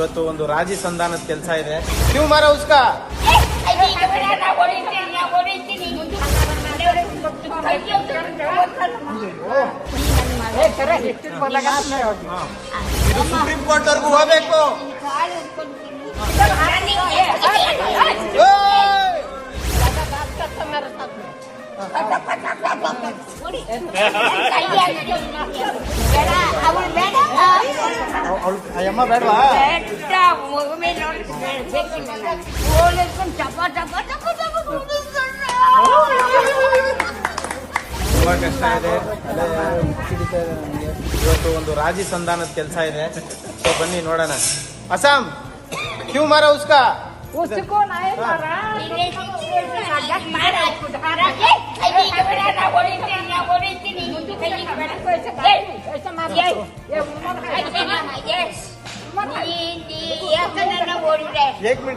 ಇವತ್ತು ಒಂದು ರಾಜಿ ಸಂಧಾನದ ಕೆಲಸ ಇದೆ ನೀವು ಮಾರ ಉಸ್ಕ ಇದು ಸುಪ್ರೀಂ ಕೋರ್ಟ್ ವರ್ಗೂ ಹೋಗ್ಬೇಕು ಓಯ್! ಅವಳು ಬೇಡ ಅವ್- ಅವ್ಳ್ ಅಯ್ಯಮ್ಮ ಬೇಡವಾ ಕಷ್ಟ ಇದೆ ಇವತ್ತು ಒಂದು ರಾಜಿ ಸಂಧಾನದ ಕೆಲಸ ಇದೆ ಸೊ ಬನ್ನಿ ನೋಡೋಣ ಅಸ್ಸಾಂ ಕ್ಯೂ ಮಾರ ಉಸ್ಕಾ ಉಸ್ಕೋ ನಾಯ್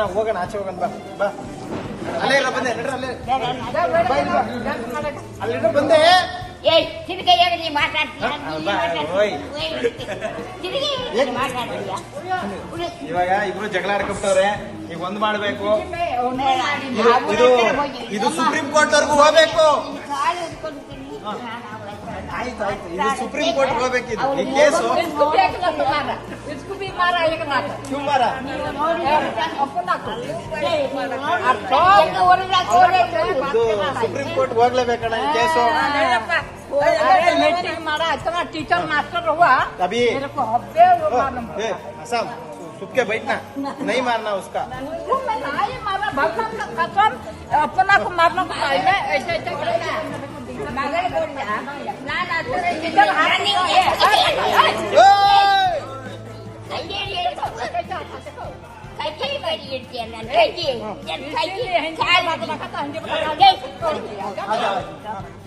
ಈ ಆಚೆ ಹೋಗೋಣ ಬಾ. ಅಲ್ಲೇ ಅಲ್ಲೇ ಬಾ ಇವಾಗ ಇಬ್ರು ಜಗಳ ಆಡ್ಕೊಂಡ್ರೆ ಈಗ ಒಂದ್ ಮಾಡ್ಬೇಕು. ಇದು ಸುಪ್ರೀಂ ಕೋರ್ಟ್ ಅವ್ರಿಗೂ ಹೋಗ್ಬೇಕು ನಿನ್ ಕಾಲು ಹಿಡ್ಕೊಂತೀನಿ. ನಾನು ಅವ್ರ ಹತ್ರ ಆಯ್ತು ಆಯ್ತು ಇದು ಸುಪ್ರೀಂ ಕೋರ್ಟ್ ಹೋಗ್ಬೇಕಿದು ಅವ್ರು ಈ ಕೇಸು इसको भी एक लाख मारा इसको भी मारा एक लाख ಕ್ಯೂ ಮಾರ अपना को ಹೆಂಗ ಹೊರಗಾಕ್ ಹೊರಗಾಕ್ ಇದು ಸುಪ್ರೀಂ ಕೋರ್ಟ್ ಹೋಗ್ಲೇಬೇಕಣ್ಣ ಈ ಕೇಸು अरे मीटिंग मारा इतना टीचर मास्टर हुआ अभी मेरे को हब्बे वो ओ, मालूम ए, असम चुप के बैठना नहीं मारना उसका उसको मैं नहीं मारा भगवान का कसम अपना को मारना को चाहिए ऐसे ऐसे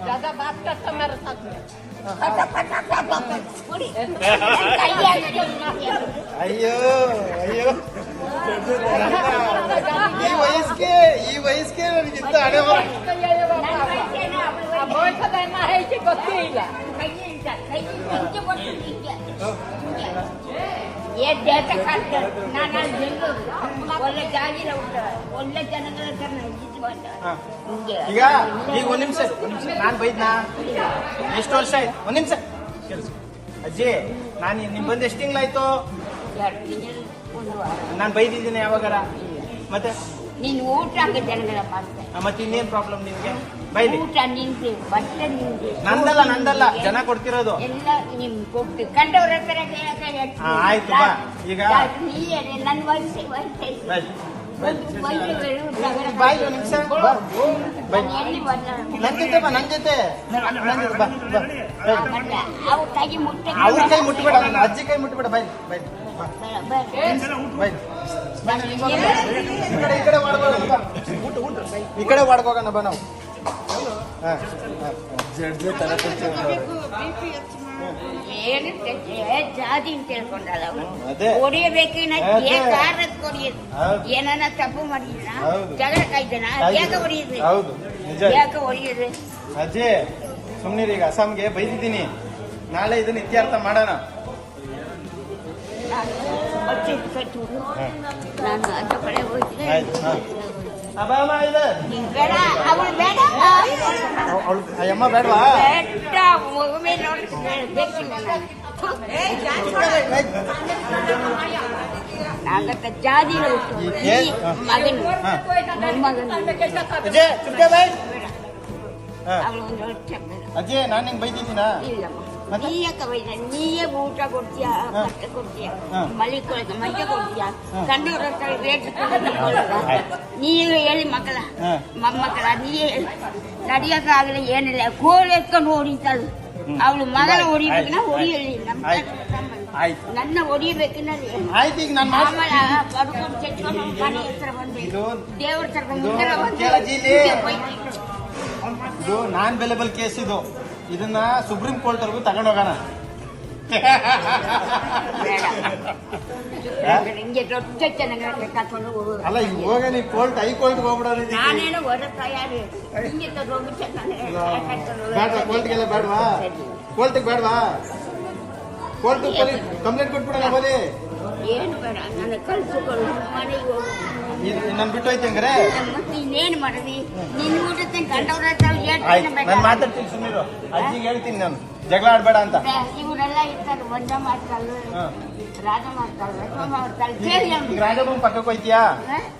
ज़्यादा बात करता मेरे साथ अयो अयो ये वही इसके ये वही इसके जितना आने वाला। ನಾನು ಬೆಂಗಳೂರು ಒಳ್ಳೆ ಒಳ್ಳೆ ಜನಗಳ ಬಂದ ಹಾ. ಈಗ ಈಗ ಒಂದ್ ನಿಮಿಷ ಒಂದ್ ನಿಮಿಷ ನಾನ್ ಬೈದ್ನಾ ಎಷ್ಟು ವರ್ಷ ಆಯ್ತು ಒಂದ್ ನಿಮಿಷ ಅಜ್ಜಿ ನಾನು ನಿಮ್ ಬಂದು ಎಷ್ಟು ತಿಂಗಳಾಯ್ತು ನಾನು ಬೈದಿದ್ದೀನಿ ಯಾವಾಗ ಮತ್ತೆ ನೀನು ಊಟ ಮತ್ತೆ ಇನ್ನೇನ್ ಪ್ರಾಬ್ಲಮ್ ನಿಮ್ಗೆ ಬೈಲಿ. ಊಟ ನಿಂದು ಬಟ್ಟೆ ನಿಂದು. ನಂದಲ್ಲ ನಂದಲ್ಲ ಜನ ಕೊಡ್ತಿರೋದು. ಎಲ್ಲ ನಿಮ್ ಕೊಟ್ಟು. ಕಂಡವ್ರ ಹತ್ರ ಕೇಳಕ್ಕೆ ಹೇಳ್ತೀನಿ. ಆಯ್ತು ಬಾ. ಈಗ- ನನ್ನ ವಯಸ್ಸು ವಯಸ್ಸು. ಬಾಯ್ ನಿಮಿಷ ನಾನು ಜೊತೆ ಬಾ ನನ್ ಜೊತೆ. ಅವ್ರ ಕೈ ಮುಟ್ಬೇಡ ಅಜ್ಜಿ ಕೈ ಮುಟ್ಬೇಡ ಬೈ ಬೈ ಬಾ. ಬೈ. ಈ ಕಡೆ ಈ ಕಡೆ ಮಾಡ್ಬೋಣ ಬಾ. ಊಟ ಊಟ. ಈ ಕಡೆ ಮಾಡ್ಕೋಗೋಣ ಬಾ ನಾವು. ಜಡ್ಜ್ ತರ ಜಾತಿ ಅಂತ ಹೊಡಿಯಬೇಕಿನ ಹೊಡಿಯೋದು. ಏನನ್ನ ತಪ್ಪು ಮಾಡಿದ್ರ. ಜಗಳ ಕಾಯ್ದನ? ಯಾಕೆ ಯಾಕೆ ಅಜ್ಜಿ ಸುಮ್ನಿರಿ ಈಗ. ಅಸ್ಸಾಂಗೆ ಬೈದಿದ್ದೀನಿ. ನಾಳೆ ಇದನ್ನ ಇತ್ಯರ್ಥ ಮಾಡೋಣ. ನಾನು ಆಚೆ ಕಡೆ ಹೋಗ್ತೀನಿ ಅಬ್ಬಮ್ಮ ಇದೆ ನೀನ್ ಬೇಡ ಅವಳು ಬೇಡ ಅವಳು ಅಯ್ಯಮ್ಮ ಬೇಡವಾ ಬೇಡ ಮಗುವೆ ನೋಡಿ ಬೇಕಿಲ್ಲ ನಾನು ನಾಗತ್ತ ಜಾತಿ ಉಂಟು ಈ ಕೇ- ಈ ಹಾ. ಮಗನು ಹಾ. ಮೊಮ್ಮಗನು ಅಜ್ಜಿ ಚುಪ್ಕೆ ಬೈ ಹಾ ಅವಳು ಒಂದು ಹೊಟ್ಟೆ ಬೇಡ ಅಜ್ಜಿ ನಾನು ನಿಂಗೆ ಬೈದಿದ್ದೀನಾ ಇಲ್ಲಮ್ಮ ಮತ್ತೆ? ನೀ ಯಾಕೆ ಬೈದ ನೀಯೇ ಊಟ ಕೊಡ್ತೀಯ. ಬಟ್ಟೆ ಕೊಡ್ತೀಯ ಹಾ. ಮಲಿಕೊಳಕ್ಕೆ ಮಜ್ಜೆ ಕೊಡ್ತೀಯ. ಕಂಡವ್ರ ಹತ್ರ ರೇಟ್. ನೀವೇ ಹೇಳಿ ಮಕ್ಕಳ. ಮೊಮ್ಮಕ್ಕಳ ನೀಯೇ ಹೇಳಿ ನಡಿಯೋಕ್ಕಾಗಲಿ ಏನಿಲ್ಲ ಕೋಳಿ ಎತ್ಕೊಂಡು ಹೊಡಿತಾಳು ಅವಳು ಮಗಳ ಹೊಡಿಬೇಕನ್ನ ಹೊಡಿಯಲಿ ನಮ್ಮ ನನ್ನ ಹೊಡಿಬೇಕು ಆಯ್ತು ಈಗ ನಾನು ಮಾತು ಆಮೇಲೆ ಪಡ್ಕೊಂಡು ಚಚ್ಕೊಂಡು ಮನೆ ಹತ್ರ ಬಂದು ದೇವ್ರ ಹತ್ರ ಬಂದು. ಇದು ನಾನ್ ಬೆಲೆಬಲ್ ಕೇಸ್ ಇದು ಇದನ್ನ ಸುಪ್ರೀಂ ಕೋರ್ಟ್ ವರ್ಗೂ ತಗೊಂಡೋಗೋಣ ಬೇಡ ಹಿಂಗೆ ದೊಡ್ಡ ಚೆನ್ನಾಗಿ ಕರ್ಕೊಂಡು ಹೋಗು. ಅಲ್ಲ ಈಗ ಹೋಗ ನೀವು ಕೋರ್ಟ್ ಹೈ ಹೋಗ್ಬಿಡೋದು ನಾನೇನು ಹೊರ ತಯಾರಿ ಹಿಂಗೆ ತಗೊಂಡು ಬೇಡ ಕೋರ್ಟ್ಗೆಲ್ಲ ಬೇಡವಾ? ಕೋರ್ಟ್ಗೆ ಬೇಡವಾ? ಕೋರ್ಟ್ ಕಂಪ್ಲೇಂಟ್ ಕೊಟ್ಬಿಡೋಣ ಬರೀ ಏನು ಬೇಡ ನನ್ನ ಕಳ್ಸಿಕೊಡು ಮನೆಗೆ ಹೋಗು. ನನ್ ಬಿಟ್ಟು ಹೋಯ್ತು ಹಂಗಾರೆ? ಮತ್ತೆ ಇನ್ನೇನು ಮಾಡಿದಿ? ನಿನ್ನ ಊಟಕ್ಕೆ ಕಂಡವ್ರ ಹತ್ರ ಹೇಳ್ತೀನಿ ನಾನು ಮಾತಾಡ್ತೀನಿ ಸುಮ್ಮನೆ ಅಜ್ಜಿಗೆ ಹೇಳ್ತೀನಿ ನಾನು. ಜಗಳ ಆಡ್ಬೇಡ ಅಂತ. ಇವರೆಲ್ಲ ಇರ್ತಾರೆ ಮಾಡ್ತಾಳೆ. ರಾಜ ಮಾಡ್ತಾಳೆ ಸೋಮ ಮಾಡ್ತಾಳೆ ಕೇಳಿ ರಾಜಮ್ಮನ್ ಪಕ್ಕಕ್ಕೆ ಹೋಯ್ತೀಯಾ?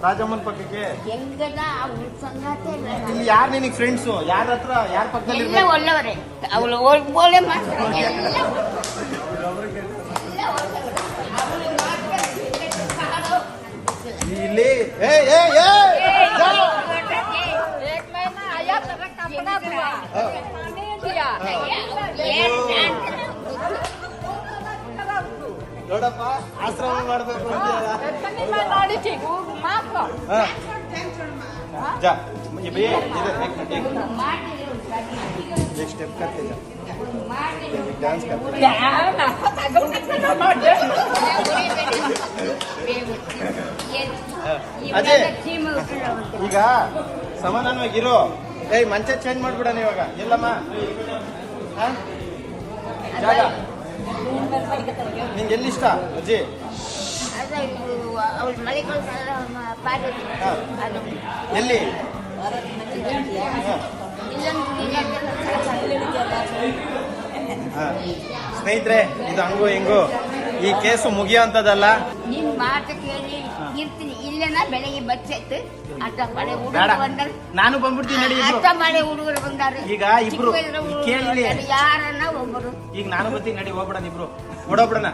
ರಾಜಮ್ಮನ್ ಪಕ್ಕಕ್ಕೆ? ಹೆಂಗದ ಅವ್ರ ಸಂಗಾತಿ ಇಲ್ಲ. ಯಾರು ನಿನಗೆ ಫ್ರೆಂಡ್ಸು ಯಾರ ಹತ್ರ ಯಾರ ಪಕ್ಕದಲ್ಲಿ ಒಳ್ಳೆಯವರೇ. ಅವಳು ಒಳ್ಳೆ ಮಾಡ್ತಾರೆ nah, ಮಾಡಬೇಕು dia. ಅದೇ ಈಗ ಸಮಾನವಾಗಿರೋ ಏಯ್ ಮಂಚ ಚೇಂಜ್ ಮಾಡ್ಬಿಡಣ ಇವಾಗ. ಎಲ್ಲಮ್ಮ? ಹಾ? ಜಾಗ. ನಿಂಗೆ ಅಜ್ಜಿ? ಮಳೆ ಪಾರಿ ಹಾ. ಎಲ್ಲಿ. ಸ್ನೇಹಿತರೆ ಇದು ಹಂಗು ಹಿಂಗು. ಈ ಕೇಸು ಮುಗಿಯೋ ಅಂತದಲ್ಲ ನಿನ್ ಮಾತು ಕೇಳಿ ಇರ್ತೀನಿ. ಇಲ್ಲೇನ ಬೆಳಗ್ಗೆ ಬಚ್ಚೈತು ಅರ್ಧ ಮಳೆ ಬೇಡ ಹುಡುಗರು ಬಂದರು. ನಾನು ಬಂದ್ಬಿಡ್ತೀನಿ ನಡಿ ಮಳೆ ಹುಡುಗರು ಬಂದಾರೆ. ಈಗ ಇಬ್ರು. ಕೇಳಿ. ಯಾರನ್ನ ಈಗ ನಾನು ಬರ್ತೀನಿ ನಡಿ ಹೋಗ್ಬಿಡೋಣ ಇಬ್ರು. ಓಡೋಗ್ಬಿಡಣ.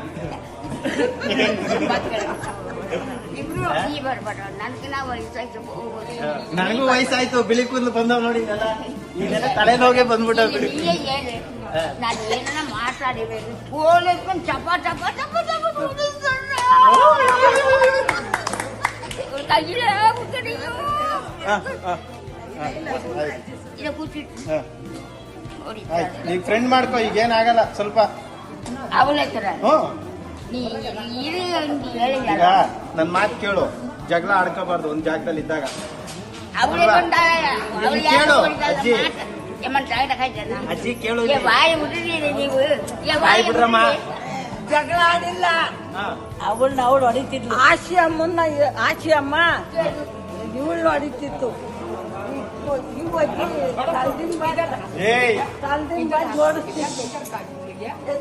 ಇಬ್ರು ಈ ಬರ್ಬೇಡ ನನ್ಗಿನ ವಯಸ್ಸಾಯ್ತು ಹೋಗೋದು ನನಗೂ ವಯಸ್ಸಾಯ್ತು ಬಿಳಿ ಕೂದಲು ಬಂದವ್ ನೋಡಿ ತಲೆ ನೋಗೆ ತಲೆನೋಗೆ ಬಂದ್ಬಿಟ್ಟ ಬಿಳಿ ನೀವೇ ಹೇಳಿ. ಹಾ. ನಾನು ಏನನ್ನ ಮಾತಾಡಿಬೇಕು ಫೋನ್ ಎತ್ಕೊಂಡು ಚಪ ಚಪ ಚಪ ಚಪ ಕೈಲೇ ಆಗ್ಬಿಡ್ತಾರೆ ಇದು. ಹಾ, ಹಾ, ಹಾ, ಆಯ್ತು, ಇದು ಕೂತಿಟ್ಟು ಹಾ, ಹೊಡಿತಾರೆ. ಆಯ್ತು ಈಗ ಫ್ರೆಂಡ್ ಮಾಡ್ಕೋ ಈಗ ಏನಾಗಲ್ಲ ಸ್ವಲ್ಪ. ಹ್ಞೂ. ಈಗ ನನ್ನ ಮಾತು ಕೇಳು. ಜಗಳ ಆಡ್ಕೋಬಾರ್ದು ಒಂದ್ ಜಾಗದಲ್ಲಿ ಇದ್ದಾಗ. ಕೇಳು, ಅಜ್ಜಿ. ಅಜ್ಜಿ ಕೇಳು ಏ ಬಾಯಿ ಬಿಡ್ರಮ್ಮ ಜಗಳ ಆಡಿಲ್ಲ. ಅವಳನ್ನ ಅವಳು ಹೊಡಿತಿದ್ಲು. ಆಶಿ ಅಮ್ಮನ್ನ ಆಶಿ ಅಮ್ಮ. ಇವಳನ್ನ ಹೊಡಿತಿತ್ತು.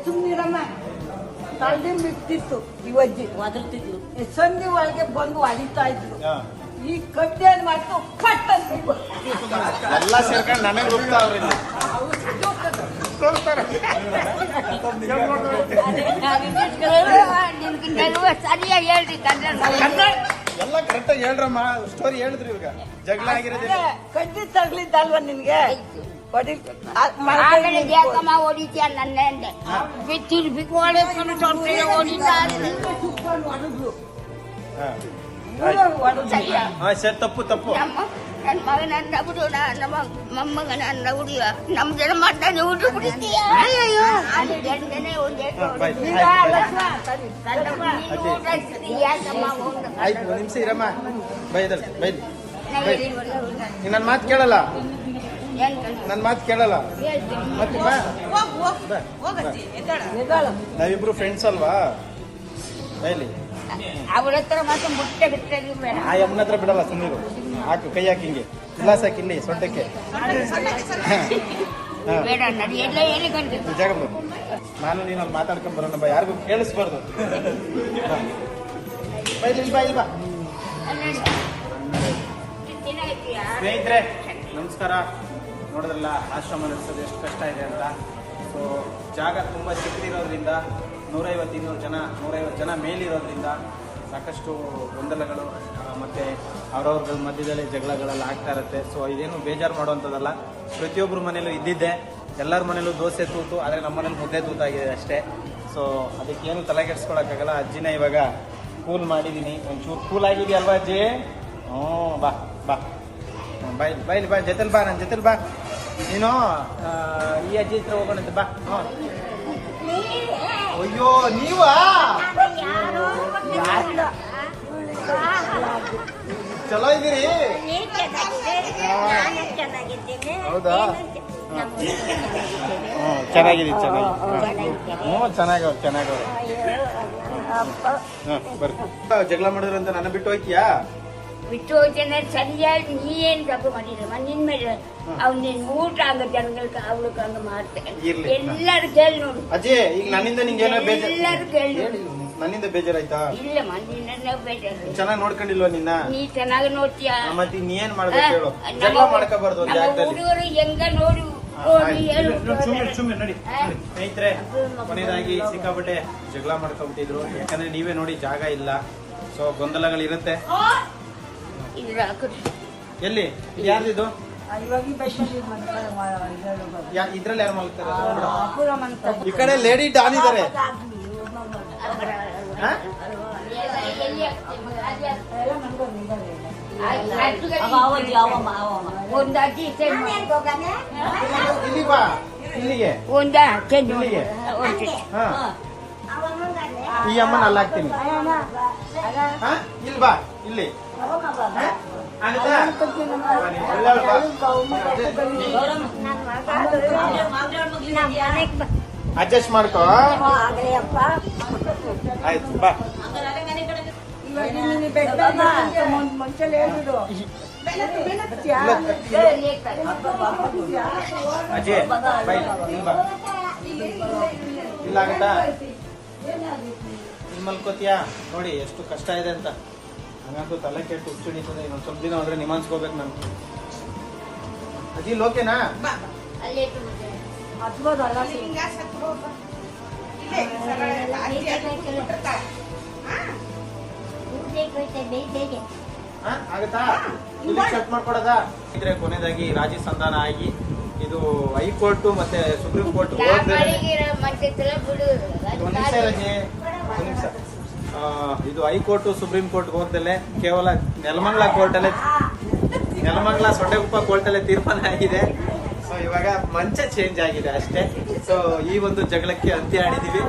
ಸುಮ್ಮನಿರಮ್ಮ ತಲ್ದಿನ ಬಿಡ್ತಿತ್ತು ಇವಜ್ಜಿ ಒದರ್ತಿದ್ಲು ಸಂಧಿ ಒಳಗೆ ಬಂದು ಅಡಿತಾ ಇದ್ರು. ಈ ಕಡ್ಡಿ ಏನ್ ಮಾಡ್ತು ಪಟ್ಟ ಅಂತ ಎಲ್ಲ ಸೇರ್ಕೊಂಡು ನನಗೆ ಸರಿಯಾಗಿ ಹೇಳ್ರಿ ಕನ್ನಡ ಎಲ್ಲ ಕರೆಕ್ಟಾಗಿ ಹೇಳ್ರಮ್ಮ ಸ್ಟೋರಿ ಹೇಳಿದ್ರಿ ಇವಾಗ ಜಗಳ ಆಗಿರೋದಿಲ್ಲ ಕಡ್ಡಿ ತಗ್ಲಿದ್ದಲ್ವ ನಿನ್ಗೆ ಯಾಕಮ್ಮ ಹೊಡಿತೀಯ ನನ್ನ ಅಂದೆ ತಿರ್ಬಿಕ್ ಹೊಡೆದ್ಕೊಂಡು ತೊಟ್ಟೆ ಹೊಡಿತಾ ಇದ್ದೆ. ಹಾ. ಸರಿಯಾ? ಹಾ ಸರಿ ತಪ್ಪು ತಪ್ಪು ನನ್ನ ಮಗನ ನಮ್ಮ ಮೊಮ್ಮಗನ ನಮ್ಮ ಜನ ಮಾಡ್ತಾನೆ ಬಿಡ್ತೀಯ ಒಂದ್. ಆಯ್ತು? ಆಯ್ತು ನಿಮಿಷ ಇರಮ್ಮ ಬೈದಲ್ ಬೈಲಿ ನನ್ನ ಮಾತು ಕೇಳಲ್ಲ? ನನ್ನ ಮಾತು ಕೇಳಲ್ಲ. ಮತ್ತೆ. ನಾವಿಬ್ರು ಫ್ರೆಂಡ್ಸ್ ಅಲ್ವಾ ಬೈಲಿ ಅವಳ ಹತ್ರ ಮಾತ್ರ ಮುಟ್ಟೆ ಬಿಟ್ಟೆ ಬೇಡ. ಆ ಯಮ್ಮನ ಹತ್ರ ಬಿಡಲ್ಲ ಸುಮ್ಮನೆ ಹಾಕು ಕೈ ಹಾಕಿ ಹಿಂಗೆ. ಗ್ಲಾಸ್ ಹಾಕಿ ಇಲ್ಲಿ ಸೊಂಟಕ್ಕೆ. ಬೇಡ ನಡಿ ಎಲ್ಲ ಹೇಳಿಕೊಂಡು ಜಾಗ ಬಿಡು. ನಾನು ನೀನು ಅಲ್ಲಿ ಮಾತಾಡ್ಕೊಂಡ್ ಬರೋಣ ಬಾ. ಯಾರಿಗೂ ಕೇಳಿಸ್ಬಾರ್ದು. ಹಾ. ಬಾ ಇಲ್ಲಿ ಬಾ ಇಲ್ಲಿ ಬಾ. ಸ್ನೇಹಿತರೆ ನಮಸ್ಕಾರ. ನೋಡಿದ್ರಲ್ಲ ಆಶ್ರಮ ನಡೆಸೋದು ಎಷ್ಟು ಕಷ್ಟ ಇದೆ ಅಂತ. ಸೊ ಜಾಗ ತುಂಬ ಚಿಕ್ಕದಿರೋದ್ರಿಂದ ನೂರೈವತ್ತು ಇನ್ನೂರು ಜನ, ನೂರೈವತ್ತು ಜನ ಮೇಲಿರೋದ್ರಿಂದ ಸಾಕಷ್ಟು ಗೊಂದಲಗಳು ಮತ್ತು ಅವ್ರವ್ರ ಮಧ್ಯದಲ್ಲಿ ಜಗಳಗಳೆಲ್ಲ ಆಗ್ತಾ ಇರುತ್ತೆ. ಸೊ ಇದೇನು ಬೇಜಾರು ಮಾಡುವಂಥದ್ದಲ್ಲ. ಪ್ರತಿಯೊಬ್ಬರ ಮನೇಲೂ ಇದ್ದಿದ್ದೆ. ಎಲ್ಲರ ಮನೇಲೂ ದೋಸೆ ತೂತು, ಆದರೆ ನಮ್ಮ ಮನೇಲಿ ಮುದ್ದೆ ತೂತಾಗಿದೆ ಅಷ್ಟೇ. ಸೊ ಅದಕ್ಕೇನು ತಲೆ ಕೆಡಿಸ್ಕೊಳಕ್ಕಾಗಲ್ಲ. ಅಜ್ಜಿನ ಇವಾಗ ಕೂಲ್ ಮಾಡಿದ್ದೀನಿ. ಒಂಚೂರು ಕೂಲ್ ಆಗಿದೆಯಲ್ವಾ ಅಜ್ಜಿ? ಹ್ಞೂ, ಬಾ ಬಾ. ಬಾಯ್ ಬಾಯ್ಲಿ ಬಾ, ಜೊತೆಲಿ ಬಾ ನನ್ನ ಜೊತೆಲಿ ಬಾ. ನೀನು ಈ ಅಜ್ಜಿ ಹತ್ರ ಹೋಗೋಣಂತೆ, ಬಾ. ಹ್ಞೂ. ಅಯ್ಯೋ ನೀವಾ ಚಲೋ ಇದ್ದೀರಿ ಹೌದಾ? ಚೆನ್ನಾಗಿದೆ ಚೆನ್ನಾಗಿ. ಹ್ಞೂ ಚೆನ್ನಾಗವ ಚೆನ್ನಾಗವ ಅಯ್ಯೋ, ಅಪ್ಪ. ಹಾಂ ಬರ್ರಿ ಜಗಳ ಮಾಡಿದ್ರು ಅಂತ ನನ್ನ ಬಿಟ್ಟು ಹೋಯ್ತೀಯಾ ಹೋಗ್ತೇನೆ ಸರಿಯಾಗಿ ನೀ ಏನ್ ತಪ್ಪು ಮಾಡಿದ್ರಮ್ಮ ನಿನ್ ಮೇಲೆ ಅವ್ನ ನಿನ್ ಊಟ ಹಂಗ ಜನಗಳಿಗೆ ಅವ್ಳಿಗೆ ಹಂಗ ಮಾಡ್ತೇನೆ ಇರ್ಲಿ. ಎಲ್ಲರೂ ಕೇಳಿ ನೋಡು. ಅಜ್ಜಿ ಈಗ ನನ್ನಿಂದ ನಿಂಗೆ ಏನೋ ಬೇಜಾರು ಎಲ್ಲರೂ ಕೇಳಿ ಹೇಳಿ, ನನ್ನಿಂದ ಬೇಜಾರಾಯ್ತಾ? ಇಲ್ಲಮ್ಮ ನಿನ್ನ ಬೇಜಾರು. ಚೆನ್ನಾಗಿ ನೋಡ್ಕೊಂಡಿಲ್ವಾ ನಿನ್ನ? ನೀ ಚೆನ್ನಾಗಿ ನೋಡ್ತೀಯ? ಮತ್ತೆ ಇನ್ನೇನ್ ಮಾಡ್ಬೇಕು ಹೇಳು. ಜಗಳ ಮಾಡ್ಕೋಬಾರ್ದು ಒಂದ್ ಜಾಗದಲ್ಲಿ. ಹುಡುಗರು ಹೆಂಗ ನೋಡಿ ನೋಡಿ ಹೇಳು. ನೋಡಿ, ಸುಮ್ನೆ- ಸುಮ್ನೆ ನಡಿ. ಸ್ನೇಹಿತರೆ ಕೊನೆಯದಾಗಿ ಸಿಕ್ಕಾಪಟ್ಟೆ ಜಗಳ ಮಾಡ್ಕೊಂಬಿಟ್ಟಿದ್ರು ಯಾಕಂದ್ರೆ ನೀವೇ ನೋಡಿ ಜಾಗ ಇಲ್ಲ. ಸೊ ಗೊಂದಲಗಳಿರುತ್ತೆ. ಎಲ್ಲಿ? ಇದು ಯಾರ್ದಿದು? ಯಾ- ಇದ್ರಲ್ಲಿ ಯಾರು ಮಾಡ್ತಾರೆ ಈ ಕಡೆ ಲೇಡಿ ಡಾನ್ ಇದಾರೆ. ಹಾ? ಇಲ್ಲಿ ಬಾ. ಇಲ್ಲಿಗೆ. ಇಲ್ಲಿಗೆ? ಹಾ. ಈ ಅಮ್ಮನ ಅಲ್ಲಿ ಹಾಕ್ತೀನಿ. ಹಾ? ಇಲ್ಲಿ ಬಾ. ಇಲ್ಲಿ. ಅಡ್ಜಸ್ಟ್ ಮಾಡ್ಕೋ. ಆಯ್ತು ಬಾ. ಅಜ್ಜಿ ಬೈ ಇಲ್ಲಿ ಬಾ ಇಲ್ಲ ಆಗುತ್ತಾ? ಇಲ್ಲಿ ಮಲ್ಕೋತೀಯಾ ನೋಡಿ ಎಷ್ಟು ಕಷ್ಟ ಇದೆ ಅಂತ. ಹಂಗಂತೂ ತಲೆ ಕೆಟ್ಟು ಹುಚ್ಚಿಡಿತದೆ ಇನ್ನೊಂದು ಸ್ವಲ್ಪ ದಿನ ಹೋದ್ರೆ ನಿಮಾನ್ಸ್ಕೋಬೇಕು ನಾನು. ಅಜ್ಜಿ ಲೋಕೆನಾ? ಆಗುತ್ತಾ? ಸೆಟ್ ಮಾಡ್ಕೊಡೋದಾ? ಇದ್ರೆ ಕೊನೆಯದಾಗಿ ರಾಜಿ ಸಂಧಾನ ಆಗಿ ಇದು ಹೈಕೋರ್ಟ್ ಮತ್ತೆ ಸುಪ್ರೀಂ ಕೋರ್ಟ್. ಒಂದ್ ನಿಮಿಷ ರಜೆ ಒಂದ್ ನಿಮಿಷ. ಇದು ಹೈಕೋರ್ಟ್ ಸುಪ್ರೀಂ ಕೋರ್ಟ್ ಹೋದಲ್ಲೇ ಕೇವಲ ನೆಲಮಂಗ್ಲ ಕೋರ್ಟಲ್ಲೇ ನೆಲಮಂಗಲ ಸೊಟ್ಟೆಗುಪ್ಪ ಕೋರ್ಟಲ್ಲೇ ತೀರ್ಮಾನ ಆಗಿದೆ. ಸೊ ಇವಾಗ ಮಂಚ ಚೇಂಜ್ ಆಗಿದೆ ಅಷ್ಟೇ. ಸೊ ಈ ಒಂದು ಜಗಳಕ್ಕೆ ಅಂತ್ಯ ಆಡಿದೀವಿ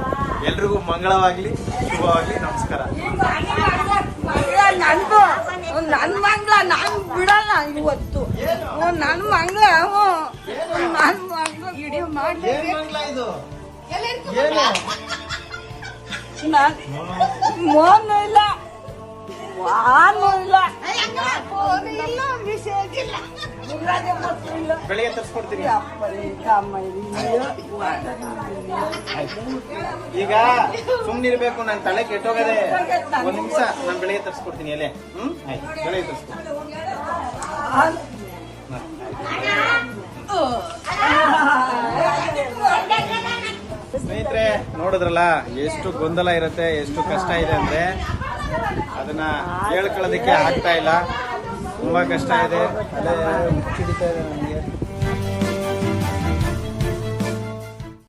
ಎಲ್ರಿಗೂ ಮಂಗಳವಾಗ್ಲಿ ಶುಭವಾಗ್ಲಿ ನಮಸ್ಕಾರ. ನನ್ ಮಂಗ್ಳ ನಾನ್ ಬಿಡಲ್ಲ ಇವತ್ತು. ನನ್ ಮಂಗ್ಲ ನಾನ್ ಮೋನು ಇಲ್ಲ ವಾನು ಮೆಸೇಜ್ ಬೆಳಿಗ್ಗೆ ತರ್ಸ್ಕೊಡ್ತೀನಿ. ಈಗ ಸುಮ್ನಿರ್ಬೇಕು ನನ್ನ ತಲೆ ಕೆಟ್ಟೋಗದೆ. ಒಂದ್ ನಿಮಿಷ ನಾನು ಬೆಳಿಗ್ಗೆ ತರ್ಸ್ಕೊಡ್ತೀನಿ ಅಲ್ಲೇ ಹ್ಮ್? ಆಯ್ತು ಬೆಳಿಗ್ಗೆ ತರ್ಸ್ಕೊಡ್ತೀನಿ ಸ್ನೇಹಿತರೆ, ನೋಡಿದ್ರಲ್ಲ, ಎಷ್ಟು ಗೊಂದಲ ಇರುತ್ತೆ, ಎಷ್ಟು ಕಷ್ಟ ಇದೆ ಅಂದ್ರೆ ಅದನ್ನ ಹೇಳ್ಕೊಳ್ಳೋದಕ್ಕೆ ಆಗ್ತಾ ಇಲ್ಲ. ತುಂಬಾ ಕಷ್ಟ ಇದೆ.